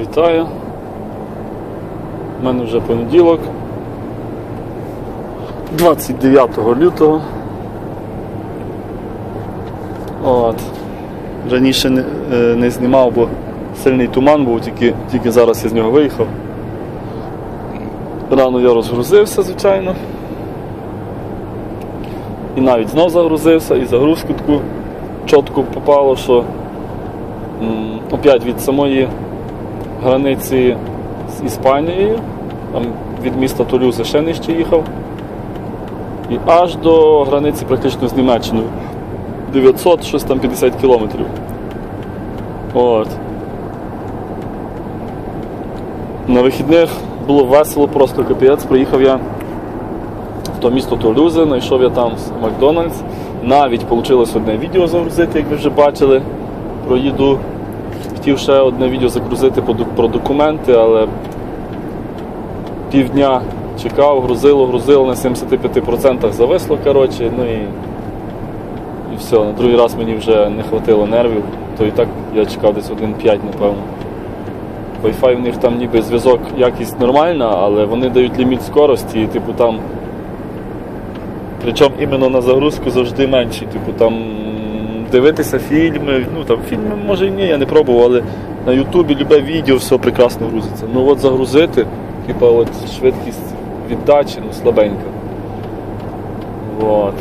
Вітаю. У мене вже понеділок. 29 лютого. От. Раніше не, е, не знімав, бо сильний туман був, тільки, тільки зараз я з нього виїхав. Рано я розгрузився, звичайно. І навіть знов загрузився, і загрузку таку чітко попало, що м, опять від самої границі з Іспанією, там від міста Тулюзи ще нижче їхав. І аж до границі практично з Німеччиною. 900, щось там 50 кілометрів. От. На вихідних було весело, просто капець. Приїхав я в то місто Тулюзи, знайшов я там Макдональдс. Навіть вийшло одне відео загрузити, як ви вже бачили, про їду. Хотів ще одне відео загрузити про документи, але півдня чекав, грузило, грузило на 75% зависло, коротше, ну і, і все. На другий раз мені вже не хватило нервів, то і так я чекав десь 1.5, напевно. Wi-Fi в них там ніби зв'язок якість нормальна, але вони дають ліміт скорості, і типу там. Причому іменно на загрузку завжди менші. Типу там дивитися фільми, ну там фільми може і ні, я не пробував, але на Ютубі любе відео, все прекрасно грузиться. Ну от загрузити, типу от швидкість віддачі, ну слабенька. Вот.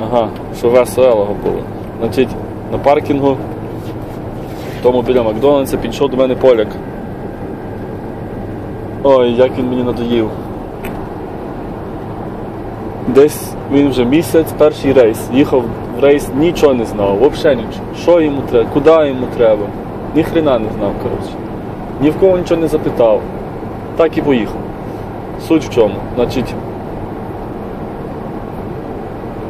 Ага, що веселого було. Значить, на паркінгу, тому біля Макдональдса підійшов до мене поляк. Ой, як він мені надоїв. Десь він вже місяць, перший рейс. Їхав рейс, нічого не знав, взагалі нічого. Що йому треба, куди йому треба. Ні хрена не знав, коротше. Ні в кого нічого не запитав. Так і поїхав. Суть в чому? Значить,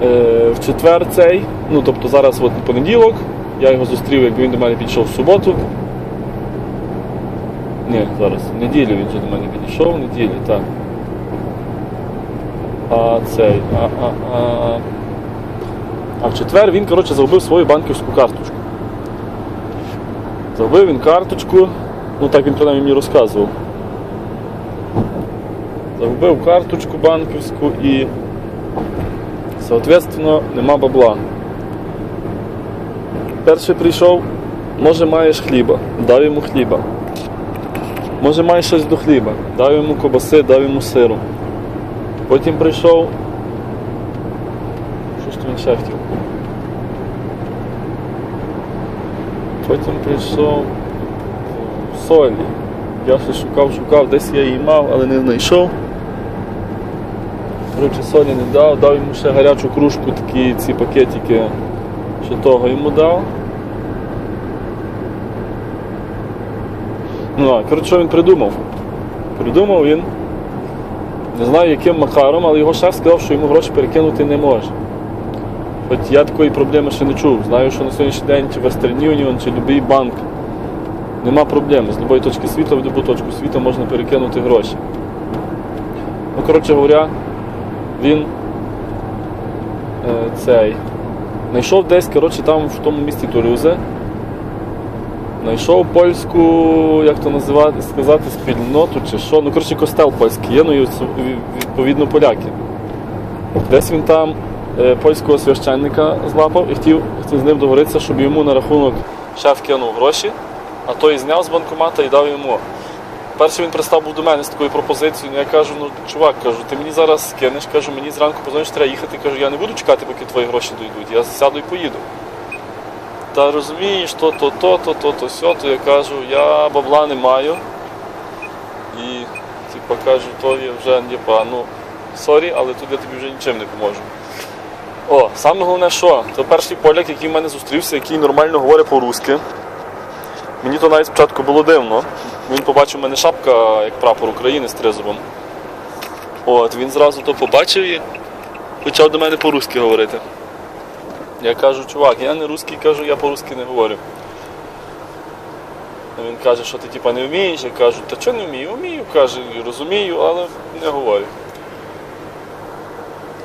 е, в четвер цей, ну тобто зараз от понеділок, я його зустрів, якби він до мене підійшов в суботу. Ні, зараз, в неділю він вже до мене підійшов, в неділю, так. А цей. А, а, а, а в четвер він, коротше, загубив свою банківську карточку. Загубив він карточку, ну так він принаймні мені розказував. Загубив карточку банківську і, соответственно, нема бабла. Перший прийшов, може маєш хліба, дав йому хліба. Може маєш щось до хліба, дав йому кобаси, дав йому сиру. Потім прийшов. Що хотів? Потім прийшов солі. Я ще шукав, шукав, десь я її мав, але не знайшов. Коротше, солі не дав, дав йому ще гарячу кружку, такі ці пакетики, ще того йому дав. Ну, коротше, що він придумав? Придумав він. Не знаю, яким макаром, але його шеф сказав, що йому гроші перекинути не може. Хоч я такої проблеми ще не чув. Знаю, що на сьогоднішній день чи Western Union, чи будь-який банк нема проблем. З будь-якої точки світу в будь-яку точку світу можна перекинути гроші. Ну, коротше говоря, він е, цей знайшов десь коротше, там в тому місті Тулюзе. Знайшов польську, як то називати, сказати, спільноту чи що. Ну, коротше, костел польський є, ну і відповідно поляки. Десь він там польського священника злапав і хотів, з ним договоритися, щоб йому на рахунок шеф кинув гроші, а той зняв з банкомата і дав йому. Перший він пристав був до мене з такою пропозицією, ну я кажу, ну чувак, кажу, ти мені зараз скинеш, кажу, мені зранку позвониш, треба їхати, кажу, я не буду чекати, поки твої гроші дійдуть, я сяду і поїду. Та розумієш, то, то, то, то, то, то, сьо, то я кажу, я бабла не маю. І типа кажу, то я вже типа, ну, сорі, але тут я тобі вже нічим не поможу. О, саме головне, що це перший поляк, який в мене зустрівся, який нормально говорить по-русски. Мені то навіть спочатку було дивно. Він побачив у мене шапка, як прапор України з тризубом. От, він зразу то побачив і почав до мене по-русски говорити. Я кажу, чувак, я не русський, кажу, я по-русски не говорю. Він каже, що ти типа не вмієш, я кажу, та чого не вмію? Вмію, каже, розумію, але не говорю.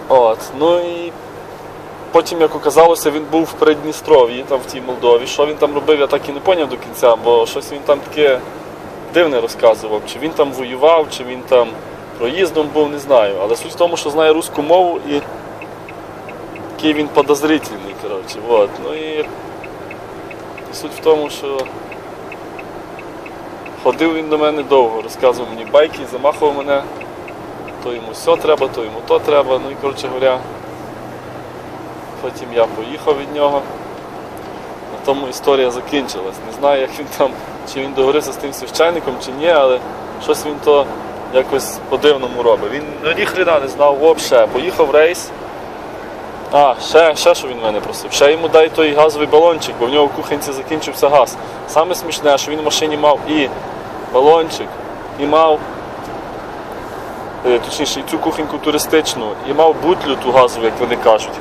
От, ну і потім, як оказалося, він був в Придністров'ї, там в тій Молдові. Що він там робив, я так і не поняв до кінця, бо щось він там таке дивне розказував. Чи він там воював, чи він там проїздом був, не знаю. Але суть в тому, що знає русську мову і такий він подозрительний, коротше. Вот. Ну і суть в тому, що ходив він до мене довго, розказував мені байки, замахував мене. То йому все треба, то йому то треба. Ну і коротше говоря, потім я поїхав від нього. На тому історія закінчилась. Не знаю, як він там, чи він договорився з тим священником, чи ні, але щось він то якось по-дивному робить. Він ну, ні хрена не знав взагалі. Поїхав рейс. А, ще, ще що він мене просив. Ще йому дай той газовий балончик, бо в нього в кухонці закінчився газ. Саме смішне, що він в машині мав і балончик, і мав, е, точніше, і цю кухоньку туристичну, і мав бутлю ту газову, як вони кажуть.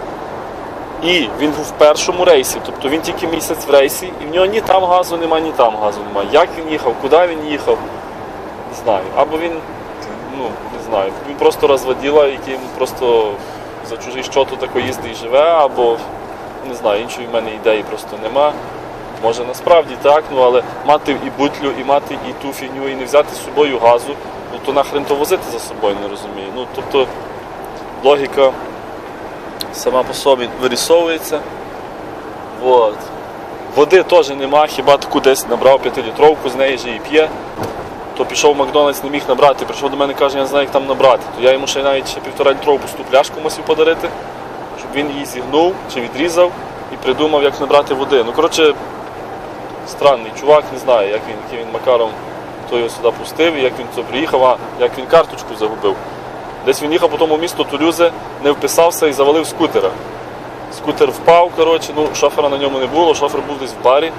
І він був в першому рейсі, тобто він тільки місяць в рейсі, і в нього ні там газу нема, ні там газу нема. Як він їхав, куди він їхав, не знаю. Або він, ну, не знаю, він просто розводіла, який просто за чужий щот тако їздить і живе, або не знаю, іншої в мене ідеї просто нема. Може насправді так, ну але мати і бутлю, і мати і ту фігню, і не взяти з собою газу, ну то нахрен то возити за собою, не розумію. Ну, тобто логіка сама по собі вирісовується. Вот. Води теж нема, хіба таку десь набрав 5-літровку, з неї же і п'є. То пішов в Макдональдс, не міг набрати, прийшов до мене каже, я не знаю, як там набрати. То я йому ще навіть ще півтора літрову пусту пляшку мусив подарити, щоб він її зігнув чи відрізав і придумав, як набрати води. Ну, коротше, странний чувак, не знаю, як він, яким він макаром то його сюди пустив, і як він це приїхав, а як він карточку загубив. Десь він їхав по тому місту Тулюзе, не вписався і завалив скутера. Скутер впав, коротше, ну, шофера на ньому не було, шофер був десь в барі.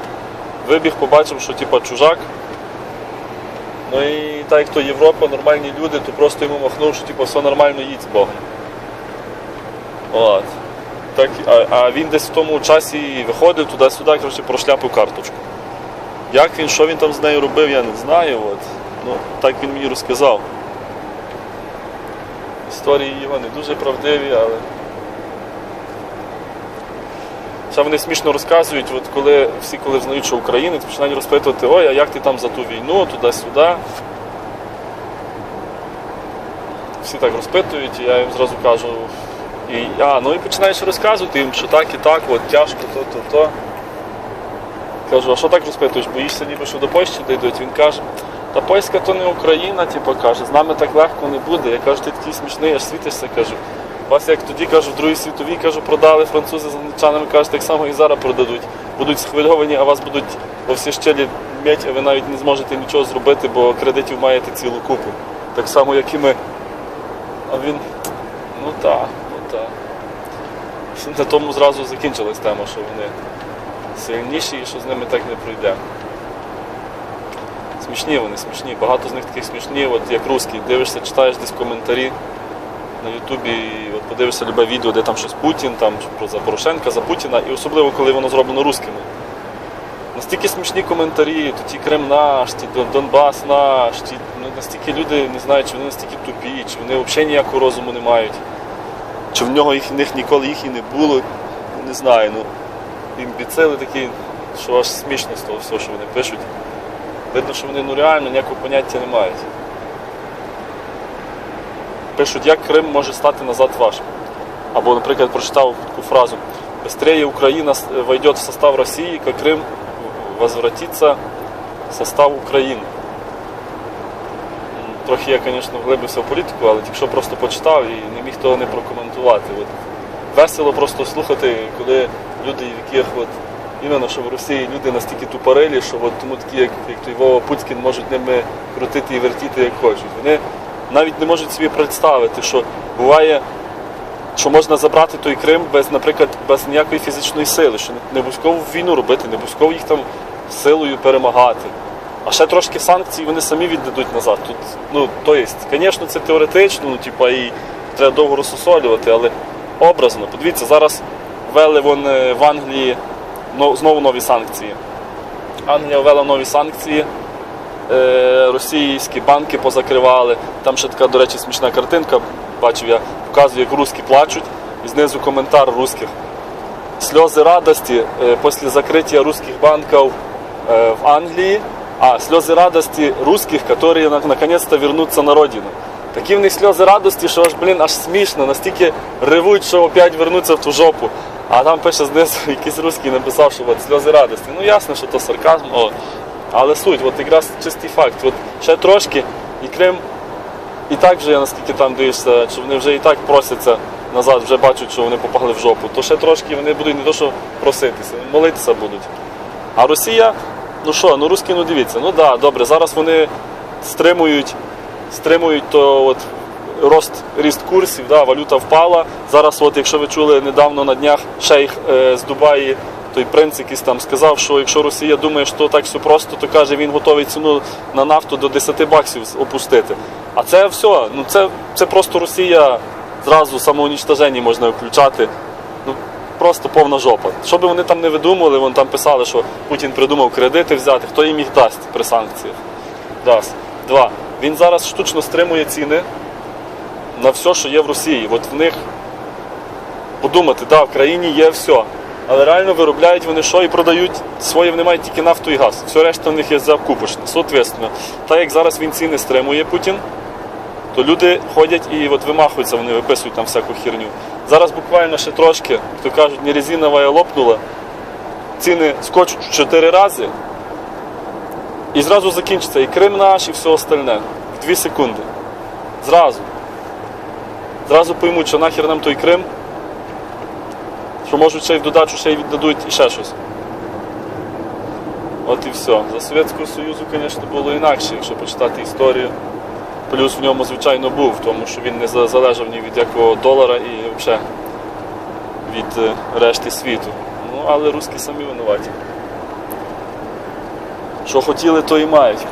Вибіг, побачив, що типа чужак. Ну і так як то Європа, нормальні люди, то просто йому махнув, що типу, все нормально їдь з Богом. От. Так, а, а він десь в тому часі виходив туди-сюди, коротше, прошляпив карточку. Як він, що він там з нею робив, я не знаю. От. Ну, так він мені розказав. Історії його не дуже правдиві, але. Ще вони смішно розказують, от коли всі, коли знають, що українець, починають розпитувати, ой, а як ти там за ту війну, туди-сюди. Всі так розпитують, і я їм зразу кажу. І, а, ну і починаєш розказувати їм, що так і так, от тяжко, то, то, то. Кажу, а що так розпитуєш? Боїшся ніби, що до Польщі дійдуть? Він каже, та польська то не Україна, типу, каже, з нами так легко не буде. Я кажу, ти такий смішний, аж світишся, кажу. Вас як тоді кажу, в Другій світовій кажу, продали французи з англічанами, кажуть, так само і зараз продадуть. Будуть схвильовані, а вас будуть во всі щелі м'ять, а ви навіть не зможете нічого зробити, бо кредитів маєте цілу купу. Так само, як і ми. А він. Ну так, ну так. На тому зразу закінчилась тема, що вони сильніші і що з ними так не пройде. Смішні вони, смішні. Багато з них таких смішні, от як русські. Дивишся, читаєш десь коментарі на Ютубі, і от подивишся любе відео, де там щось Путін, там про за Порошенка, за Путіна, і особливо коли воно зроблено русскими. Настільки смішні коментарі, то ті Крим наш, ті Донбас наш, ті, ну, настільки люди не знають, чи вони настільки тупі, чи вони взагалі ніякого розуму не мають, чи в нього їх, них ніколи їх і не було. Не знаю, ну імбіцили такі, що аж смішно з того всього, що вони пишуть. Видно, що вони ну, реально ніякого поняття не мають. Пишуть, як Крим може стати назад вашим. Або, наприклад, прочитав таку фразу «Быстрее Украина с- войдет в состав России, как Крым возвратится в состав України. Трохи я, звісно, вглибився в політику, але тільки що просто почитав і не міг того не прокоментувати. От весело просто слухати, коли люди, в яких от, іменно що в Росії люди настільки тупорилі, що от тому такі, як, як той Вова Пуцькін, можуть ними крутити і вертіти як хочуть. Вони навіть не можуть собі представити, що буває, що можна забрати той Крим без, наприклад, без ніякої фізичної сили, що не- обов'язково війну робити, не обов'язково їх там силою перемагати. А ще трошки санкцій вони самі віддадуть назад. Тут, ну, то звісно, це теоретично, ну, типа, і треба довго розсусолювати, але образно. Подивіться, зараз ввели вон е, в Англії знову нові санкції. Англія ввела нові санкції, е, російські банки позакривали. Там ще така, до речі, смішна картинка. Бачив, я показую, як русські плачуть, і знизу коментар русських. сльози радості е, після закриття русських банків е, в Англії, а сльози радості русських, які на- наконец-то вернуться на родину. Такі в них сльози радості, що аж, блін, аж смішно, настільки ревуть, що опять вернуться в ту жопу. А там пише знизу якийсь русський написав, що от сльози радості. Ну ясно, що то сарказм, о. але суть, от якраз чистий факт. От ще трошки, і Крим і так вже, наскільки там дивишся, що вони вже і так просяться назад, вже бачать, що вони попали в жопу, то ще трошки вони будуть не то, що проситися, молитися будуть. А Росія, ну що, ну русські, ну дивіться, ну да, добре, зараз вони стримують, стримують то от рост ріст курсів, да, валюта впала. Зараз, от, якщо ви чули недавно на днях шейх е, з Дубаї, той принц якийсь там сказав, що якщо Росія думає, що так все просто, то каже, він готовий ціну на нафту до 10 баксів опустити. А це все, ну це, це просто Росія зразу самоунічтоження можна включати. Ну, просто повна жопа. Що би вони там не видумували, вони там писали, що Путін придумав кредити взяти, хто їм їх дасть при санкціях. Раз. Два. Він зараз штучно стримує ціни на все, що є в Росії. От в них подумати, да, в країні є все. Але реально виробляють вони що і продають своє, вони мають тільки нафту і газ. Все решта в них є закупочне. Соответственно, так як зараз він ціни стримує Путін, то люди ходять і от вимахуються, вони виписують там всяку херню. Зараз буквально ще трошки, то кажуть, не резинова лопнула, ціни скочуть в 4 рази, і зразу закінчиться і Крим наш, і все остальне. В 2 секунди. Зразу. Зразу поймуть, що нахер нам той Крим, що можуть ще й в додачу ще й віддадуть і ще щось. От і все. За Совєтського Союзу, звісно, було інакше, якщо почитати історію. Плюс в ньому, звичайно, був, тому що він не залежав ні від якого долара і взагалі від е, решти світу. Ну, але русські самі винуваті. Що хотіли, то і мають.